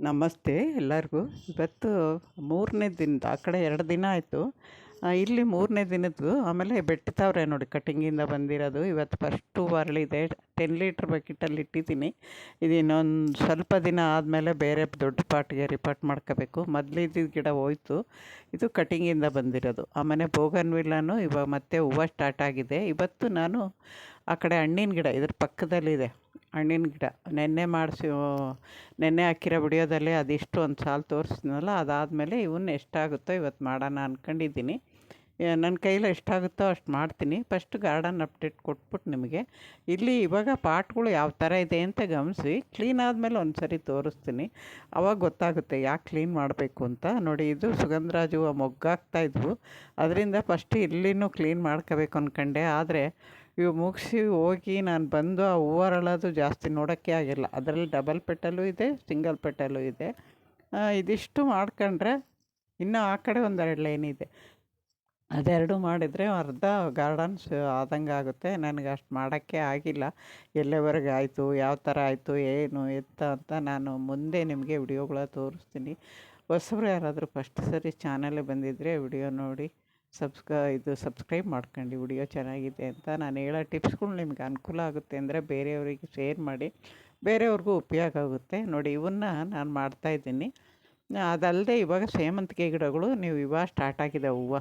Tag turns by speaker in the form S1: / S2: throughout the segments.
S1: ನಮಸ್ತೆ ಎಲ್ಲರಿಗೂ. ಇವತ್ತು ಮೂರನೇ ದಿನದ, ಆ ಕಡೆ ಎರಡು ದಿನ ಆಯಿತು. ಇಲ್ಲಿ ಮೂರನೇ ದಿನದ್ದು, ಆಮೇಲೆ ಬೆಟ್ಟಿತಾವ್ರೆ ನೋಡಿ ಕಟ್ಟಿಂಗಿಂದ ಬಂದಿರೋದು. ಇವತ್ತು ಫಸ್ಟು ಅರಳಿದೆ ಟೆನ್ ಲೀಟ್ರ್ ಬಕೆಟಲ್ಲಿ ಇಟ್ಟಿದ್ದೀನಿ. ಇದು ಇನ್ನೊಂದು ಸ್ವಲ್ಪ ದಿನ ಆದಮೇಲೆ ಬೇರೆ ದೊಡ್ಡ ಪಾಟ್ಗೆ ರಿಪಾಟ್ ಮಾಡ್ಕೋಬೇಕು. ಮೊದಲಿದ್ದ ಗಿಡ ಹೋಯ್ತು. ಇದು ಕಟ್ಟಿಂಗಿಂದ ಬಂದಿರೋದು. ಆಮೇಲೆ ಬೋಗನ್ವಿಲ್ಲನೂ ಇವಾಗ ಮತ್ತೆ ಹೂವು ಸ್ಟಾರ್ಟ್ ಆಗಿದೆ. ಇವತ್ತು ನಾನು ಆ ಕಡೆ ಹಣ್ಣಿನ ಗಿಡ ಇದ್ರ ಪಕ್ಕದಲ್ಲಿದೆ ಹಣ್ಣಿನ ಗಿಡ. ನೆನ್ನೆ ಮಾಡಿಸಿ ನೆನ್ನೆ ಹಾಕಿರೋ ವಿಡಿಯೋದಲ್ಲಿ ಅದಿಷ್ಟು ಒಂದು ಸಾಲು ತೋರಿಸಿದ್ನಲ್ಲ, ಅದಾದಮೇಲೆ ಇವನ್ನ ಎಷ್ಟಾಗುತ್ತೋ ಇವತ್ತು ಮಾಡೋಣ ಅಂದ್ಕೊಂಡಿದ್ದೀನಿ ನನ್ನ ಕೈಲಿ ಎಷ್ಟಾಗುತ್ತೋ ಅಷ್ಟು ಮಾಡ್ತೀನಿ. ಫಸ್ಟ್ ಗಾರ್ಡನ್ ಅಪ್ಡೇಟ್ ಕೊಟ್ಬಿಟ್ಟು ನಿಮಗೆ. ಇಲ್ಲಿ ಇವಾಗ ಪಾಟ್ಗಳು ಯಾವ ಥರ ಇದೆ ಅಂತ ಗಮನಿಸಿ. ಕ್ಲೀನ್ ಆದಮೇಲೆ ಒಂದು ಸರಿ ತೋರಿಸ್ತೀನಿ. ಅವಾಗ ಗೊತ್ತಾಗುತ್ತೆ ಯಾಕೆ ಕ್ಲೀನ್ ಮಾಡಬೇಕು ಅಂತ. ನೋಡಿ, ಇದು ಸುಗಂಧರಾಜು ಮೊಗ್ಗಾಗ್ತಾ ಇದ್ವು. ಅದರಿಂದ ಫಸ್ಟ್ ಇಲ್ಲಿನೂ ಕ್ಲೀನ್ ಮಾಡ್ಕೋಬೇಕು ಅಂದ್ಕೊಂಡೆ ಆದರೆ ಇವು ಮುಗಿಸಿ ಹೋಗಿ ನಾನು ಬಂದು ಆ ಹೂವು ಜಾಸ್ತಿ ನೋಡೋಕ್ಕೆ ಆಗಿಲ್ಲ. ಅದರಲ್ಲಿ ಡಬಲ್ ಪೆಟಲು ಇದೆ ಸಿಂಗಲ್ ಪೆಟಲು ಇದೆ. ಇದಿಷ್ಟು ಮಾಡ್ಕೊಂಡ್ರೆ ಇನ್ನೂ ಆ ಕಡೆ ಒಂದೆರಡು ಲೈನ್ ಇದೆ. ಅದೆರಡು ಮಾಡಿದರೆ ಅರ್ಧ ಗಾರ್ಡನ್ಸ್ ಆದಂಗೆ ಆಗುತ್ತೆ. ನನಗೆ ಅಷ್ಟು ಮಾಡೋಕ್ಕೆ ಆಗಿಲ್ಲ. ಎಲ್ಲಿವರೆಗೆ ಆಯಿತು, ಯಾವ ಥರ ಆಯಿತು, ಏನು ಎತ್ತ ಅಂತ ನಾನು ಮುಂದೆ ನಿಮಗೆ ವಿಡಿಯೋಗಳ ತೋರಿಸ್ತೀನಿ. ಹೊಸಬ್ರು ಯಾರಾದರೂ ಫಸ್ಟ್ ಸರಿ ಚಾನಲ್ಗೆ ಬಂದಿದ್ದರೆ ವಿಡಿಯೋ ನೋಡಿ. ಸಬ್ಸ್ಕ, ಇದು ಸಬ್ಸ್ಕ್ರೈಬ್ ಮಾಡ್ಕೊಂಡು, ವಿಡಿಯೋ ಚೆನ್ನಾಗಿದೆ ಅಂತ ನಾನು ಹೇಳೋ ಟಿಪ್ಸ್ಗಳು ನಿಮ್ಗೆ ಅನುಕೂಲ ಆಗುತ್ತೆ ಅಂದರೆ ಬೇರೆಯವರಿಗೆ ಶೇರ್ ಮಾಡಿ, ಬೇರೆಯವ್ರಿಗೂ ಉಪಯೋಗ ಆಗುತ್ತೆ. ನೋಡಿ, ಇವನ್ನ ನಾನು ಮಾಡ್ತಾಯಿದ್ದೀನಿ ಅದಲ್ಲದೆ ಇವಾಗ ಸೇವಂತಿಗೆ ಗಿಡಗಳು ನೀವು ಇವಾಗ ಸ್ಟಾರ್ಟ್ ಆಗಿದೆ ಹೂವು.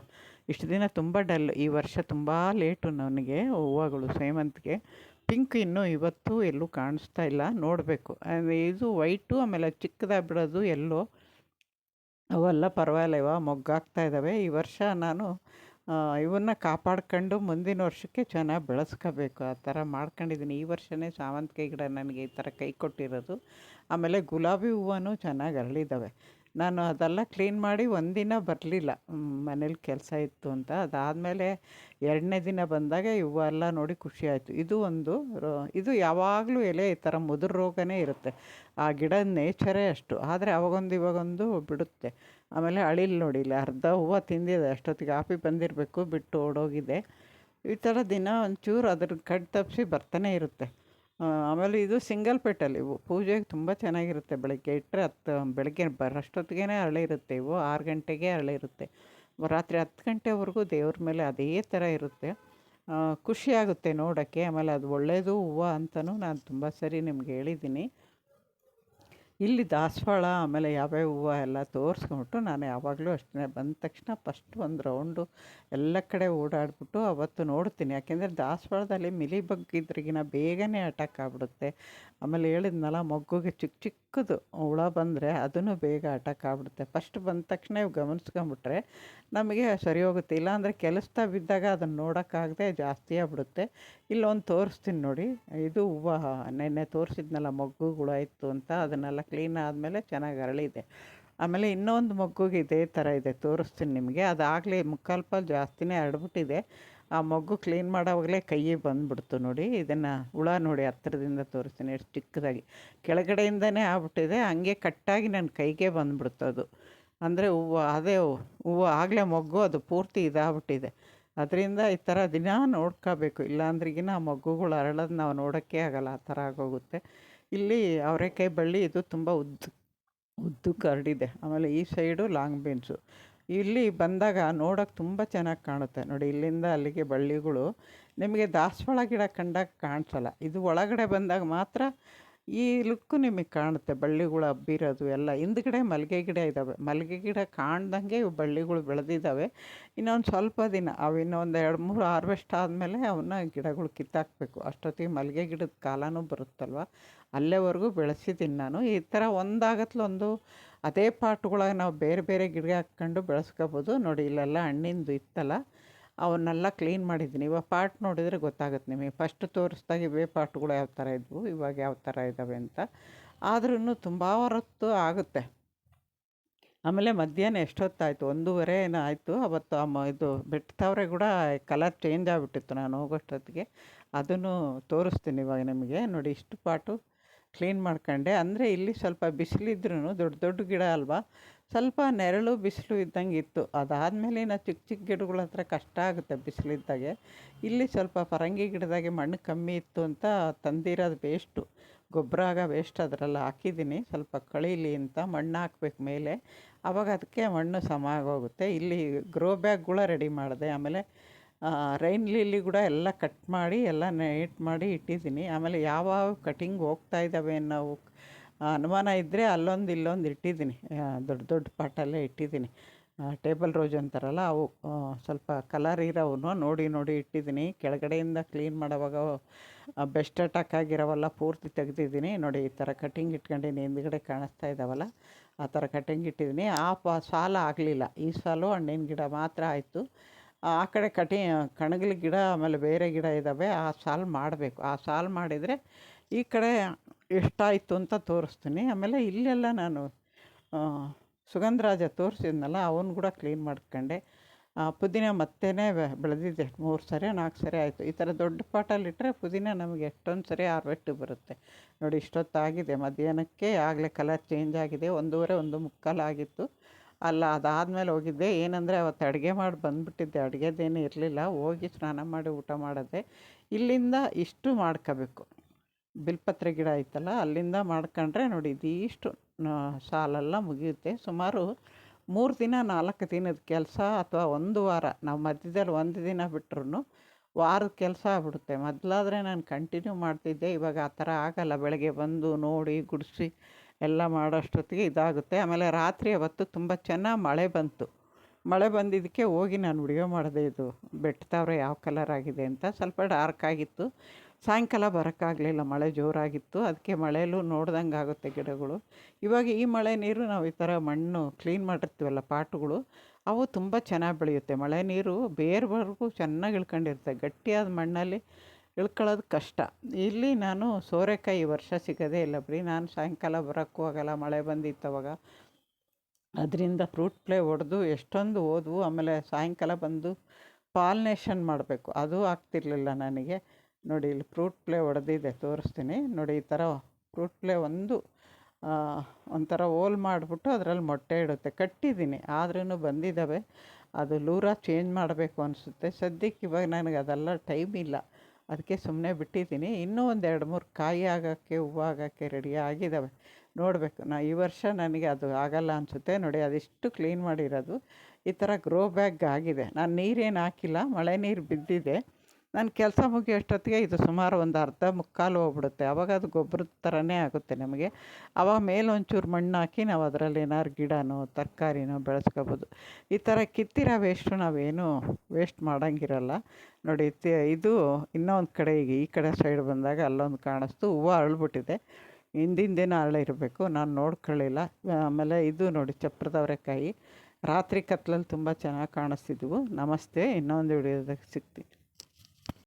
S1: ಇಷ್ಟು ದಿನ ತುಂಬ ಡಲ್, ಈ ವರ್ಷ ತುಂಬ ಲೇಟು ನನಗೆ ಹೂವುಗಳು ಸೇಮಂತಿಗೆ ಪಿಂಕ್ ಇನ್ನೂ ಇವತ್ತು ಎಲ್ಲೂ ಕಾಣಿಸ್ತಾ ಇಲ್ಲ, ನೋಡಬೇಕು. ಇದು ವೈಟು, ಆಮೇಲೆ ಚಿಕ್ಕದಾಗಿ ಬಿಡೋದು ಎಲ್ಲೋ. ಅವೆಲ್ಲ ಪರವಾಗಿಲ್ಲ ಇವ ಮೊಗ್ಗಾಗ್ತಾ ಇದ್ದಾವೆ ಈ ವರ್ಷ ನಾನು ಇವನ್ನ ಕಾಪಾಡ್ಕೊಂಡು ಮುಂದಿನ ವರ್ಷಕ್ಕೆ ಚೆನ್ನಾಗಿ ಬೆಳೆಸ್ಕೋಬೇಕು. ಆ ಥರ ಮಾಡ್ಕೊಂಡಿದ್ದೀನಿ. ಈ ವರ್ಷವೇ ಸಾವಂತಿಗೆ ಗಿಡ ನನಗೆ ಈ ಥರ ಕೈ ಕೊಟ್ಟಿರೋದು. ಆಮೇಲೆ ಗುಲಾಬಿ ಹೂವೂ ಚೆನ್ನಾಗಿ ಅರಳಿದ್ದಾವೆ ನಾನು ಅದೆಲ್ಲ ಕ್ಲೀನ್ ಮಾಡಿ ಒಂದಿನ ಬರಲಿಲ್ಲ. ಮನೇಲಿ ಕೆಲಸ ಇತ್ತು ಅಂತ. ಅದಾದಮೇಲೆ ಎರಡನೇ ದಿನ ಬಂದಾಗ ಇವೆಲ್ಲ ನೋಡಿ ಖುಷಿ ಆಯಿತು. ಇದು ಒಂದು ಇದು ಯಾವಾಗಲೂ ಎಲೆ ಈ ಥರ ಮುದುರು ರೋಗನೇ ಇರುತ್ತೆ. ಆ ಗಿಡದ ನೇಚರೇ ಅಷ್ಟು. ಆದರೆ ಅವಾಗೊಂದು ಇವಾಗೊಂದು ಬಿಡುತ್ತೆ. ಆಮೇಲೆ ಅಳಿಲ್ ನೋಡಿಲ್ಲ. ಅರ್ಧ ಹೂವು ತಿಂದಿದೆ. ಅಷ್ಟೊತ್ತಿಗೆ ಆಪಿ ಬಂದಿರಬೇಕು, ಬಿಟ್ಟು ಓಡೋಗಿದೆ. ಈ ಥರ ದಿನ ಒಂಚೂರು ಅದ್ರ ಕಡ್ ತಪ್ಪಿಸಿ ಬರ್ತಾನೆ ಇರುತ್ತೆ. ಆಮೇಲೆ ಇದು ಸಿಂಗಲ್ ಪೆಟಲ್ ಇವು. ಪೂಜೆಗೆ ತುಂಬ ಚೆನ್ನಾಗಿರುತ್ತೆ ಬೆಳಗ್ಗೆ. ಇಟ್ಟರೆ ಹತ್ತು, ಬೆಳಗ್ಗೆ ಬರೋಷ್ಟೊತ್ತಿಗೆ ಅರಳೆ ಇರುತ್ತೆ ಇವು. ಆರು ಗಂಟೆಗೆ ಅರಳೆ ಇರುತ್ತೆ. ರಾತ್ರಿ ಹತ್ತು ಗಂಟೆವರೆಗೂ ದೇವ್ರ ಮೇಲೆ ಅದೇ ಥರ ಇರುತ್ತೆ. ಖುಷಿಯಾಗುತ್ತೆ ನೋಡೋಕ್ಕೆ. ಆಮೇಲೆ ಅದು ಒಳ್ಳೆಯದು ಹೂವು ಅಂತಲೂ ನಾನು ತುಂಬ ಸರಿ ನಿಮ್ಗೆ ಹೇಳಿದ್ದೀನಿ. ಇಲ್ಲಿ ದಾಸವಾಳ, ಆಮೇಲೆ ಯಾವ್ಯಾವ ಹೂವು ಎಲ್ಲ ತೋರಿಸ್ಕೊಂಬಿಟ್ಟು ನಾನು ಯಾವಾಗಲೂ ಅಷ್ಟೇ. ಬಂದ ತಕ್ಷಣ ಫಸ್ಟ್ ಒಂದು ರೌಂಡು ಎಲ್ಲ ಕಡೆ ಓಡಾಡ್ಬಿಟ್ಟು ಅವತ್ತು ನೋಡ್ತೀನಿ. ಯಾಕೆಂದರೆ ದಾಸವಾಳದಲ್ಲಿ ಮಿಲಿ ಬಗ್ಗಿದ್ರಿಗಿನ ಬೇಗನೆ ಅಟ್ಯಾಕ್ ಆಗ್ಬಿಡುತ್ತೆ. ಆಮೇಲೆ ಹೇಳಿದ್ನಲ್ಲ ಮಗುಗೆ ಚಿಕ್ಕ ಚಿಕ್ಕದು ಹುಳ ಬಂದರೆ ಅದನ್ನು ಬೇಗ ಅಟ್ಯಾಕ್ ಆಗ್ಬಿಡುತ್ತೆ. ಫಸ್ಟ್ ಬಂದ ತಕ್ಷಣ ಇವು ಗಮನಿಸ್ಕೊಂಬಿಟ್ರೆ ನಮಗೆ ಸರಿ ಹೋಗುತ್ತೆ. ಇಲ್ಲಾಂದರೆ ಕೆಲಸದ ಬಿದ್ದಾಗ ಅದನ್ನು ನೋಡೋಕ್ಕಾಗದೆ ಜಾಸ್ತಿ ಆಗ್ಬಿಡುತ್ತೆ. ಇಲ್ಲೊಂದು ತೋರಿಸ್ತೀನಿ ನೋಡಿ. ಇದು ಹೂವು, ನೆನ್ನೆ ತೋರಿಸಿದ್ನಲ್ಲ ಮೊಗ್ಗುಗಳು ಇತ್ತು ಅಂತ ಅದನ್ನೆಲ್ಲ ಕ್ಲೀನ್ ಆದಮೇಲೆ ಚೆನ್ನಾಗಿ ಅರಳಿದೆ. ಆಮೇಲೆ ಇನ್ನೊಂದು ಮಗ್ಗುಗೆ ಇದೇ ಥರ ಇದೆ, ತೋರಿಸ್ತೀನಿ ನಿಮಗೆ. ಅದಾಗಲೇ ಮುಕ್ಕಾಲು ಪಾಲು ಜಾಸ್ತಿನೇ ಹರಡ್ಬಿಟ್ಟಿದೆ ಆ ಮಗ್ಗು ಕ್ಲೀನ್ ಮಾಡೋವಾಗಲೇ ಕೈಯೇ ಬಂದುಬಿಡ್ತು ನೋಡಿ. ಇದನ್ನು ಹುಳ ನೋಡಿ ಹತ್ತಿರದಿಂದ ತೋರಿಸ್ತೀನಿ, ಎಷ್ಟು ಚಿಕ್ಕದಾಗಿ. ಕೆಳಗಡೆಯಿಂದನೇ ಆಗ್ಬಿಟ್ಟಿದೆ. ಹಂಗೆ ಕಟ್ಟಾಗಿ ನನ್ನ ಕೈಗೆ ಬಂದುಬಿಡ್ತು ಅದು. ಅಂದರೆ ಹೂವು, ಅದೇ ಹೂವು ಆಗಲೇ ಮಗ್ಗು ಅದು ಪೂರ್ತಿ ಇದಾಗ್ಬಿಟ್ಟಿದೆ. ಅದರಿಂದ ಈ ಥರ ದಿನ ನೋಡ್ಕೋಬೇಕು. ಇಲ್ಲಾಂದ್ರಿಗಿನ ಆ ಮಗ್ಗುಗಳು ಅರಳೋದು ನಾವು ನೋಡೋಕ್ಕೆ ಆಗಲ್ಲ. ಆ ಥರ ಆಗೋಗುತ್ತೆ. ಇಲ್ಲಿ ಅವರೆಕಾಯಿ ಬಳ್ಳಿ ಇದು ತುಂಬ ಉದ್ದ, ಉದ್ದು ಕರಡಿದೆ ಆಮೇಲೆ ಈ ಸೈಡು ಲಾಂಗ್ ಬೀನ್ಸು. ಇಲ್ಲಿ ಬಂದಾಗ ನೋಡೋಕೆ ತುಂಬ ಚೆನ್ನಾಗಿ ಕಾಣುತ್ತೆ. ನೋಡಿ, ಇಲ್ಲಿಂದ ಅಲ್ಲಿಗೆ ಬಳ್ಳಿಗಳು ನಿಮಗೆ ದಾಸವಾಳ ಗಿಡ ಕಂಡಾಗ ಕಾಣಿಸಲ್ಲ. ಇದು ಒಳಗಡೆ ಬಂದಾಗ ಮಾತ್ರ ಈ ಲುಕ್ಕು ನಿಮಗೆ ಕಾಣುತ್ತೆ. ಬಳ್ಳಿಗಳು ಹಬ್ಬಿರೋದು ಎಲ್ಲ. ಹಿಂದ್ಗಡೆ ಮಲ್ಲಿಗೆ ಗಿಡ ಇದ್ದಾವೆ ಮಲ್ಲಿಗೆ ಗಿಡ ಕಾಣ್ದಂಗೆ ಇವು ಬಳ್ಳಿಗಳು ಬೆಳೆದಿದ್ದಾವೆ ಇನ್ನೊಂದು ಸ್ವಲ್ಪ ದಿನ, ಅವು ಇನ್ನೊಂದು ಎರಡು ಮೂರು ಹಾರ್ವೆಸ್ಟ್ ಆದಮೇಲೆ ಅವನ್ನ ಗಿಡಗಳು ಕಿತ್ತಾಕಬೇಕು. ಅಷ್ಟೊತ್ತಿಗೆ ಮಲ್ಲಿಗೆ ಗಿಡದ ಕಾಲನೂ ಬರುತ್ತಲ್ವ? ಅಲ್ಲೇವರೆಗೂ ಬೆಳೆಸಿದ್ದೀನಿ ನಾನು. ಈ ಥರ ಒಂದಾಗತ್ಲೊಂದು ಅದೇ ಪಾಟ್ಗಳಾಗ ನಾವು ಬೇರೆ ಬೇರೆ ಗಿಡ ಹಾಕ್ಕೊಂಡು ಬೆಳೆಸ್ಕೋಬೋದು. ನೋಡಿ, ಇಲ್ಲೆಲ್ಲ ಹಣ್ಣಿಂದು ಇತ್ತಲ್ಲ? ಅವನ್ನೆಲ್ಲ ಕ್ಲೀನ್ ಮಾಡಿದ್ದೀನಿ. ಇವಾಗ ಪಾರ್ಟ್ ನೋಡಿದರೆ ಗೊತ್ತಾಗುತ್ತೆ ನಿಮಗೆ. ಫಸ್ಟ್ ತೋರಿಸ್ದಾಗ ಇವೇ ಪಾಟ್ಗಳು ಯಾವ ಥರ ಇದ್ವು, ಇವಾಗ ಯಾವ ಥರ ಇದ್ದಾವೆ ಅಂತ. ಆದ್ರೂ ತುಂಬ ಹೊರತ್ತು ಆಗುತ್ತೆ. ಆಮೇಲೆ ಮಧ್ಯಾಹ್ನ ಎಷ್ಟೊತ್ತಾಯಿತು? ಒಂದೂವರೆ ಏನೋ ಆಯಿತು. ಅವತ್ತು ಅಮ್ಮ ಇದು ಬೆಟ್ಟದವ್ರೆ ಕೂಡ ಕಲರ್ ಚೇಂಜ್ ಆಗಿಬಿಟ್ಟಿತ್ತು ನಾನು ಹೋಗೋಷ್ಟೊತ್ತಿಗೆ. ಅದನ್ನು ತೋರಿಸ್ತೀನಿ ಇವಾಗ ನಿಮಗೆ. ನೋಡಿ ಇಷ್ಟು ಪಾಟು. ಕ್ಲೀನ್ ಮಾಡ್ಕೊಂಡೆ. ಅಂದರೆ ಇಲ್ಲಿ ಸ್ವಲ್ಪ ಬಿಸಿಲಿದ್ರೂ ದೊಡ್ಡ ದೊಡ್ಡ ಗಿಡ ಅಲ್ವಾ? ಸ್ವಲ್ಪ ನೆರಳು, ಬಿಸಿಲು ಇದ್ದಂಗೆ ಇತ್ತು. ಅದಾದಮೇಲೆ ನಾವು ಚಿಕ್ಕ ಚಿಕ್ಕ ಗಿಡಗಳ ಹತ್ರ ಕಷ್ಟ ಆಗುತ್ತೆ ಬಿಸಿಲಿದ್ದಾಗೆ. ಇಲ್ಲಿ ಸ್ವಲ್ಪ ಪರಂಗಿ ಗಿಡದಾಗೆ ಮಣ್ಣು ಕಮ್ಮಿ ಇತ್ತು ಅಂತ ತಂದಿರೋದು ವೇಸ್ಟು ಗೊಬ್ಬರ ಆಗ ವೇಸ್ಟ್ ಅದರಲ್ಲಿ ಹಾಕಿದ್ದೀನಿ. ಸ್ವಲ್ಪ ಕಳೀಲಿ ಅಂತ ಮಣ್ಣು ಹಾಕ್ಬೇಕು ಮೇಲೆ. ಅವಾಗ ಅದಕ್ಕೆ ಮಣ್ಣು ಸಮ ಆಗೋಗುತ್ತೆ ಇಲ್ಲಿ ಗ್ರೋ ಬ್ಯಾಗ್ಗಳ ರೆಡಿ ಮಾಡಿದೆ. ಆಮೇಲೆ ರೈನ್ ಲಿಲ್ಲಿ ಕೂಡ ಎಲ್ಲ ಕಟ್ ಮಾಡಿ, ಎಲ್ಲ ನೀಟ್ ಮಾಡಿ ಇಟ್ಟಿದ್ದೀನಿ. ಆಮೇಲೆ ಯಾವ್ಯಾವ ಕಟಿಂಗ್ ಹೋಗ್ತಾ ಇದ್ದಾವೆ ಅನ್ನೋ ಅನುಮಾನ ಇದ್ದರೆ ಅಲ್ಲೊಂದು ಇಲ್ಲೊಂದು ಇಟ್ಟಿದ್ದೀನಿ. ದೊಡ್ಡ ದೊಡ್ಡ ಪಾಟಲ್ಲೇ ಇಟ್ಟಿದ್ದೀನಿ. ಟೇಬಲ್ ರೋಜ್ ಅಂತಾರಲ್ಲ, ಅವು ಸ್ವಲ್ಪ ಕಲರ್ ಇರೋವನ್ನ ನೋಡಿ ನೋಡಿ ಇಟ್ಟಿದ್ದೀನಿ. ಕೆಳಗಡೆಯಿಂದ ಕ್ಲೀನ್ ಮಾಡೋವಾಗ ಬೆಸ್ಟ್ ಅಟ್ಯಾಕ್ ಆಗಿರೋವಲ್ಲ, ಪೂರ್ತಿ ತೆಗ್ದಿದ್ದೀನಿ. ನೋಡಿ, ಈ ಥರ ಕಟಿಂಗ್ ಇಟ್ಕೊಂಡಿನಿ ಹಿಂದ್ಗಡೆ ಕಾಣಿಸ್ತಾ ಇದ್ದಾವಲ್ಲ ಆ ಥರ ಕಟಿಂಗ್ ಇಟ್ಟಿದ್ದೀನಿ. ಆ ಪ, ಸಾಲ ಆಗಲಿಲ್ಲ. ಈ ಸಾಲು ಹಣ್ಣಿನ ಗಿಡ ಮಾತ್ರ ಆಯಿತು. ಆ ಕಡೆ ಕಟಿ, ಕಣಗಿಲ್ ಗಿಡ, ಆಮೇಲೆ ಬೇರೆ ಗಿಡ ಇದ್ದಾವೆ ಆ ಸಾಲು ಮಾಡಬೇಕು. ಆ ಸಾಲು ಮಾಡಿದರೆ ಈ ಕಡೆ ಎಷ್ಟಾಯಿತು ಅಂತ ತೋರಿಸ್ತೀನಿ. ಆಮೇಲೆ ಇಲ್ಲೆಲ್ಲ ನಾನು ಸುಗಂಧರಾಜ ತೋರಿಸಿದ್ನಲ್ಲ, ಅವನು ಕೂಡ ಕ್ಲೀನ್ ಮಾಡ್ಕೊಂಡೆ. ಪುದೀನ ಮತ್ತೇ ಬೆಳೆದಿದ್ದೆ ಮೂರು ಸರಿ, ನಾಲ್ಕು ಸರಿ ಆಯಿತು. ಈ ಥರ ದೊಡ್ಡ ಪಾಟಲ್ಲಿಟ್ಟರೆ ಪುದೀನ ನಮಗೆ ಎಷ್ಟೊಂದು ಸರಿ ಆರ್ವೆಟ್ಟು ಬರುತ್ತೆ. ನೋಡಿ, ಇಷ್ಟೊತ್ತಾಗಿದೆ. ಮಧ್ಯಾಹ್ನಕ್ಕೆ ಆಗಲೇ ಕಲರ್ ಚೇಂಜ್ ಆಗಿದೆ. ಒಂದೂವರೆ, ಒಂದು ಮುಕ್ಕಾಲು ಆಗಿತ್ತು. ಅಲ್ಲ, ಅದಾದಮೇಲೆ ಹೋಗಿದ್ದೆ. ಏನಂದರೆ ಅವತ್ತು ಅಡುಗೆ ಮಾಡಿ ಬಂದುಬಿಟ್ಟಿದ್ದೆ. ಅಡುಗೆದೇನು ಇರಲಿಲ್ಲ. ಹೋಗಿ ಸ್ನಾನ ಮಾಡಿ ಊಟ ಮಾಡಿದೆ. ಇಲ್ಲಿಂದ ಇಷ್ಟು ಮಾಡ್ಕೋಬೇಕು. ಬಿಲ್ಪತ್ರೆ ಗಿಡ ಐತಲ್ಲ, ಅಲ್ಲಿಂದ ಮಾಡ್ಕೊಂಡ್ರೆ ನೋಡಿ ಇದಿಷ್ಟು ಸಾಲೆಲ್ಲ ಮುಗಿಯುತ್ತೆ. ಸುಮಾರು ಮೂರು ದಿನ, ನಾಲ್ಕು ದಿನದ ಕೆಲಸ ಅಥವಾ ಒಂದು ವಾರ, ನಾವು ಮಧ್ಯದಲ್ಲಿ ಒಂದು ದಿನ ಬಿಟ್ರು ವಾರದ ಕೆಲಸ ಆಗ್ಬಿಡುತ್ತೆ. ಮೊದಲಾದರೆ ನಾನು ಕಂಟಿನ್ಯೂ ಮಾಡ್ತಿದ್ದೆ. ಇವಾಗ ಆ ಥರ ಆಗಲ್ಲ. ಬೆಳಗ್ಗೆ ಬಂದು ನೋಡಿ, ಗುಡಿಸಿ ಎಲ್ಲ ಮಾಡೋಷ್ಟೊತ್ತಿಗೆ ಇದಾಗುತ್ತೆ. ಆಮೇಲೆ ರಾತ್ರಿ ಅವತ್ತು ತುಂಬ ಚೆನ್ನಾಗಿ ಮಳೆ ಬಂತು. ಮಳೆ ಬಂದಿದ್ದಕ್ಕೆ ಹೋಗಿ ನಾನು ವಿಡಿಯೋ ಮಾಡಿದೆ ಇದು ಬೆಟ್ತಾವ್ರೆ ಯಾವ ಕಲರ್ ಆಗಿದೆ ಅಂತ ಸ್ವಲ್ಪ ಡಾರ್ಕ್ ಆಗಿತ್ತು. ಸಾಯಂಕಾಲ ಬರೋಕ್ಕಾಗಲಿಲ್ಲ, ಮಳೆ ಜೋರಾಗಿತ್ತು. ಅದಕ್ಕೆ ಮಳೆಯಲ್ಲೂ ನೋಡ್ದಂಗೆ ಆಗುತ್ತೆ ಗಿಡಗಳು. ಇವಾಗ ಈ ಮಳೆ ನೀರು ನಾವು ಈ ಥರ ಮಣ್ಣು ಕ್ಲೀನ್ ಮಾಡಿರ್ತೀವಲ್ಲ ಪಾಟುಗಳು, ಅವು ತುಂಬ ಚೆನ್ನಾಗಿ ಬೆಳೆಯುತ್ತೆ. ಮಳೆ ನೀರು ಬೇರ್ವರೆಗೂ ಚೆನ್ನಾಗಿ ಇಳ್ಕೊಂಡಿರುತ್ತೆ. ಗಟ್ಟಿಯಾದ ಮಣ್ಣಲ್ಲಿ ಇಳ್ಕೊಳ್ಳೋದು ಕಷ್ಟ. ಇಲ್ಲಿ ನಾನು ಸೋರೆಕಾಯಿ ಈ ವರ್ಷ ಸಿಗೋದೇ ಇಲ್ಲ ಬಿಡಿ. ನಾನು ಸಾಯಂಕಾಲ ಬರೋಕ್ಕೂ ಆಗಲ್ಲ, ಮಳೆ ಬಂದಿತ್ತು ಅವಾಗ. ಅದರಿಂದ ಫ್ರೂಟ್ ಪ್ಲೇ ಹೊಡೆದು ಎಷ್ಟೊಂದು ಹೋದ್ವು. ಆಮೇಲೆ ಸಾಯಂಕಾಲ ಬಂದು ಪಾಲ್ನೇಷನ್ ಮಾಡಬೇಕು. ಅದು ಆಗ್ತಿರ್ಲಿಲ್ಲ ನನಗೆ. ನೋಡಿ, ಇಲ್ಲಿ ಫ್ರೂಟ್ ಪ್ಲೇ ಹೊಡೆದಿದೆ, ತೋರಿಸ್ತೀನಿ. ನೋಡಿ, ಈ ಥರ ಫ್ರೂಟ್ ಪ್ಲೇ ಒಂದು ಒಂಥರ ಓಲ್ ಮಾಡಿಬಿಟ್ಟು ಅದರಲ್ಲಿ ಮೊಟ್ಟೆ ಇಡುತ್ತೆ. ಕಟ್ಟಿದ್ದೀನಿ ಆದ್ರೂ ಬಂದಿದ್ದಾವೆ. ಅದು ಲೂರ ಚೇಂಜ್ ಮಾಡಬೇಕು ಅನಿಸುತ್ತೆ. ಸದ್ಯಕ್ಕೆ ಇವಾಗ ನನಗೆ ಅದೆಲ್ಲ ಟೈಮ್ ಇಲ್ಲ. ಅದಕ್ಕೆ ಸುಮ್ಮನೆ ಬಿಟ್ಟಿದ್ದೀನಿ. ಇನ್ನೂ ಒಂದು ಎರಡು ಮೂರು ಕಾಯಿ ಆಗೋಕ್ಕೆ, ಹೂವು ಆಗೋಕ್ಕೆ ರೆಡಿ ಆಗಿದ್ದಾವೆ ನೋಡಬೇಕು. ನಾ ಈ ವರ್ಷ ನನಗೆ ಅದು ಆಗಲ್ಲ ಅನಿಸುತ್ತೆ. ನೋಡಿ, ಅದೆಷ್ಟು ಕ್ಲೀನ್ ಮಾಡಿರೋದು. ಈ ಥರ ಗ್ರೋ ಬ್ಯಾಗ್ ಆಗಿದೆ. ನಾನು ನೀರೇನು ಹಾಕಿಲ್ಲ. ಮಳೆ ನೀರು ಬಿದ್ದಿದೆ. ನಾನು ಕೆಲಸ ಮುಗಿಯೋ ಅಷ್ಟೊತ್ತಿಗೆ ಇದು ಸುಮಾರು ಒಂದು ಅರ್ಧ ಮುಕ್ಕಾಲು ಹೋಗ್ಬಿಡುತ್ತೆ. ಆವಾಗ ಅದು ಗೊಬ್ಬರದ ಥರನೇ ಆಗುತ್ತೆ ನಮಗೆ. ಆವಾಗ ಮೇಲೆ ಒಂಚೂರು ಮಣ್ಣು ಹಾಕಿ ನಾವು ಅದರಲ್ಲಿ ಏನಾದ್ರು ಗಿಡನೋ, ತರಕಾರಿನೋ ಬೆಳೆಸ್ಕೋಬೋದು. ಈ ಥರ ಕಿತ್ತಿರೋ ವೇಸ್ಟು ನಾವೇನು ವೇಸ್ಟ್ ಮಾಡೋಂಗಿರಲ್ಲ. ನೋಡಿ ಇದು ಇನ್ನೊಂದು ಕಡೆ ಈಗ ಈ ಕಡೆ ಸೈಡ್ ಬಂದಾಗ ಅಲ್ಲೊಂದು ಕಾಣಿಸ್ತು. ಹೂವು ಅರಳ್ಬಿಟ್ಟಿದೆ ಹಿಂದಿನ ದಿನ ಅರಳಿರಬೇಕು ನಾನು ನೋಡ್ಕೊಳ್ಳಿಲ್ಲ. ಆಮೇಲೆ ಇದು ನೋಡಿ ಚಪ್ರದವರೆಕಾಯಿ ರಾತ್ರಿ ಕತ್ಲಲ್ಲಿ ತುಂಬ ಚೆನ್ನಾಗಿ ಕಾಣಿಸ್ತಿದ್ವು. ನಮಸ್ತೆ. ಇನ್ನೊಂದು ವಿಡಿಯೋದಾಗ ಸಿಗ್ತೀನಿ.